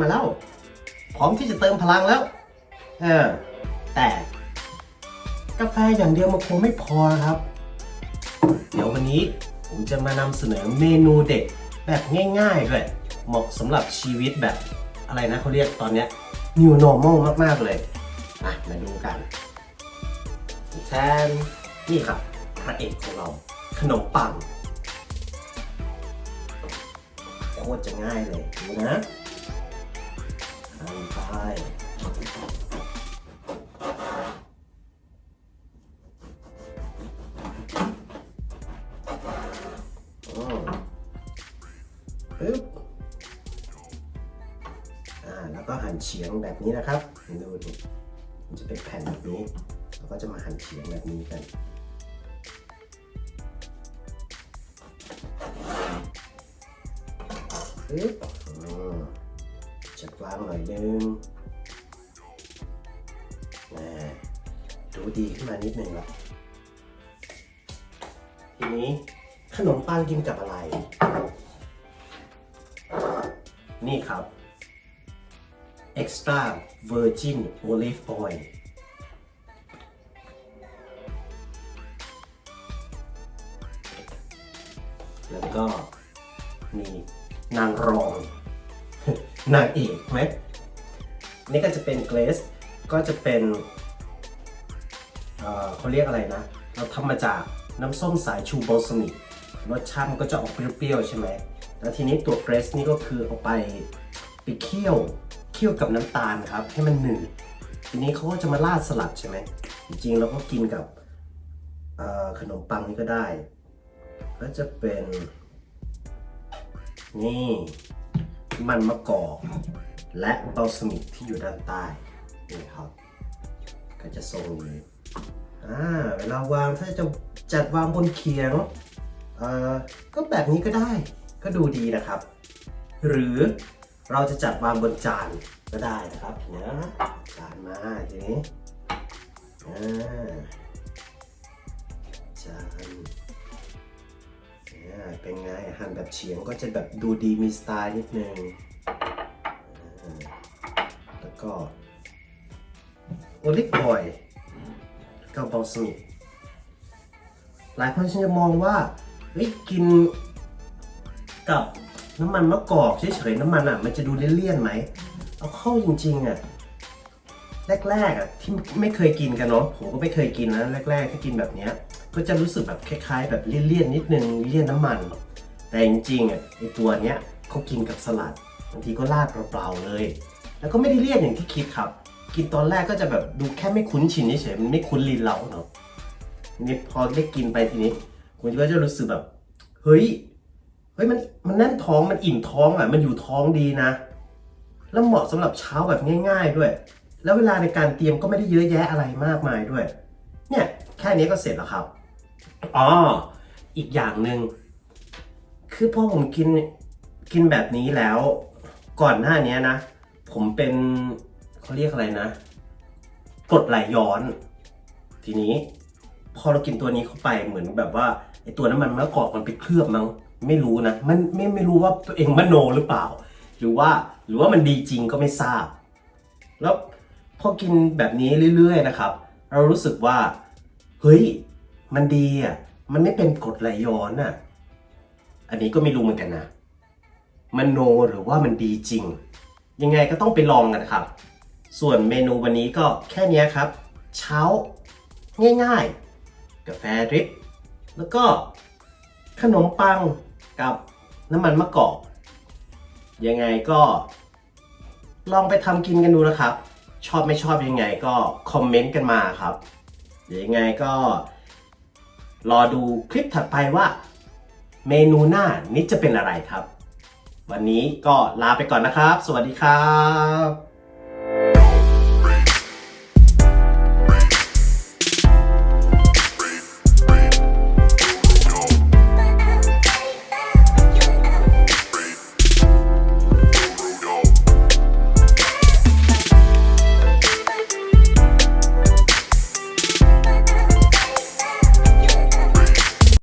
มาแล้ว พร้อมที่จะเติมพลังแล้ว เออ แต่กาแฟอย่างเดียวมันคงไม่พอนะครับ เดี๋ยววันนี้ผมจะมานำเสนอเมนูเด็กแบบง่ายๆด้วยเหมาะสำหรับชีวิตแบบอะไรนะเขาเรียกตอนเนี้ย new normal มากๆเลยอะมาดูกันแทนนี่ครับพระเอกของเรา ขนมปังโคตรจะง่ายเลยดูนะ ไปอืมปึ๊บอ่าแล้วก็หั่นเฉียงแบบนี้นะครับดูดิมันจะเป็นแผ่นแบบนี้แล้วก็จะมาหั่นเฉียงแบบนี้กันปึ๊บ จัดวางหน่อยนึงนะดูดีขึ้นมานิดนึงแล้วทีนี้ขนมปังกินกับอะไร นี่ครับ extra virgin olive oil แล้วก็มีนางรอง นางเอกไหมนี่ก็จะเป็นเกรสก็จะเป็นเอ่อเขาเรียกอะไรนะ เราทำมาจากน้ำส้มสายชูบอลสมิกรสชาติมันก็จะออกเปรี้ยวๆใช่ไหมแล้วทีนี้ตัวเกรสนี่ก็คือเอาไปไปเคี่ยวเคี่ยวกับน้ำตาลครับ ให้มันหนืดทีนี้เขาก็จะมาราดสลัดใช่ไหมจริงๆเราก็กินกับขนมปังนี่ก็ได้ ก็จะเป็นนี่ มันมะกอกและบอลสมิกที่อยู่ด้านใต้นี่ครับ ก็จะทรงนี้อ่าเวลาวางถ้าจะจัดวางบนเขียงเอ่อก็แบบนี้ก็ได้ก็ดูดีนะครับ หรือเราจะจัดวางบนจานก็ได้นะครับเนี่ยจานมาทีนี้อ่าจาน เป็นไงหั่นแบบเฉียงก็จะแบบดูดีมีสไตล์นิดนึงแล้วก็โอลิฟออยล์ก็บอลสมิกหลายคนจะมองว่าเฮ้ยกินกับน้ำมันมะกอกเฉยๆน้ำมันอะ มันจะดูเลี่ยนๆไหมเอาเข้าจริงๆอะแรกๆอะที่ไม่เคยกินกันเนาะผมก็ไม่เคยกินนะแรกๆที่กินแบบเนี้ย ก็จะรู้สึกแบบคล้ายๆ แบบเลี่ยนๆนิดนึงเลี่ยนน้ำมัน แต่จริงๆอะไอตัวเนี้ยเขากินกับสลัดบางทีก็ราดเปล่าๆเลย แล้วก็ไม่ได้เลี่ยนอย่างที่คิดครับ กินตอนแรกก็จะแบบดูแค่ไม่คุ้นชินเฉยๆมันไม่คุ้นลิ้นเราเนาะนี้พอได้กินไปทีนี้คุณก็จะรู้สึกแบบเฮ้ยเฮ้ยมันมันแน่นท้องมันอิ่มท้องอะมันอยู่ท้องดีนะ แล้วเหมาะสำหรับเช้าแบบง่าย ๆด้วย แล้วเวลาในการเตรียมก็ไม่ได้เยอะแยะอะไรมากมายด้วย เนี่ยแค่นี้ก็เสร็จแล้วครับ อ๋อ อีกอย่างหนึ่งคือพอผมกินกินแบบนี้แล้ว ก่อนหน้านี้นะ ผมเป็นเขาเรียกอะไรนะกรดไหลย้อน ทีนี้ พอเรากินตัวนี้เข้าไปเหมือนแบบว่าไอตัวน้ำมันมะกอกมันไปเคลือบมั้งไม่รู้นะมันไม่ไม่รู้ว่าตัวเองมโนหรือเปล่า หรือว่าหรือว่ามันดีจริงก็ไม่ทราบ แล้วพอกินแบบนี้เรื่อย ๆ นะครับ เรารู้สึกว่า เฮ้ย มันดีอะ มันไม่เป็นกรดไหลย้อนอะ อันนี้ก็ไม่รู้เหมือนกันนะ มันโนหรือว่ามันดีจริง ยังไงก็ต้องไปลองกันครับ ส่วนเมนูวันนี้ก็แค่นี้ครับ เช้า ง่ายๆ กาแฟดริป แล้วก็ขนมปังกับน้ำมันมะกอก ยังไงก็ ลองไปทำกินกันดูนะครับ ชอบไม่ชอบยังไงก็คอมเมนต์กันมาครับเดี๋ยวยังไงก็ รอดูคลิปถัดไปว่า เมนูหน้านี้จะเป็นอะไรครับ วันนี้ก็ลาไปก่อนนะครับ สวัสดีครับ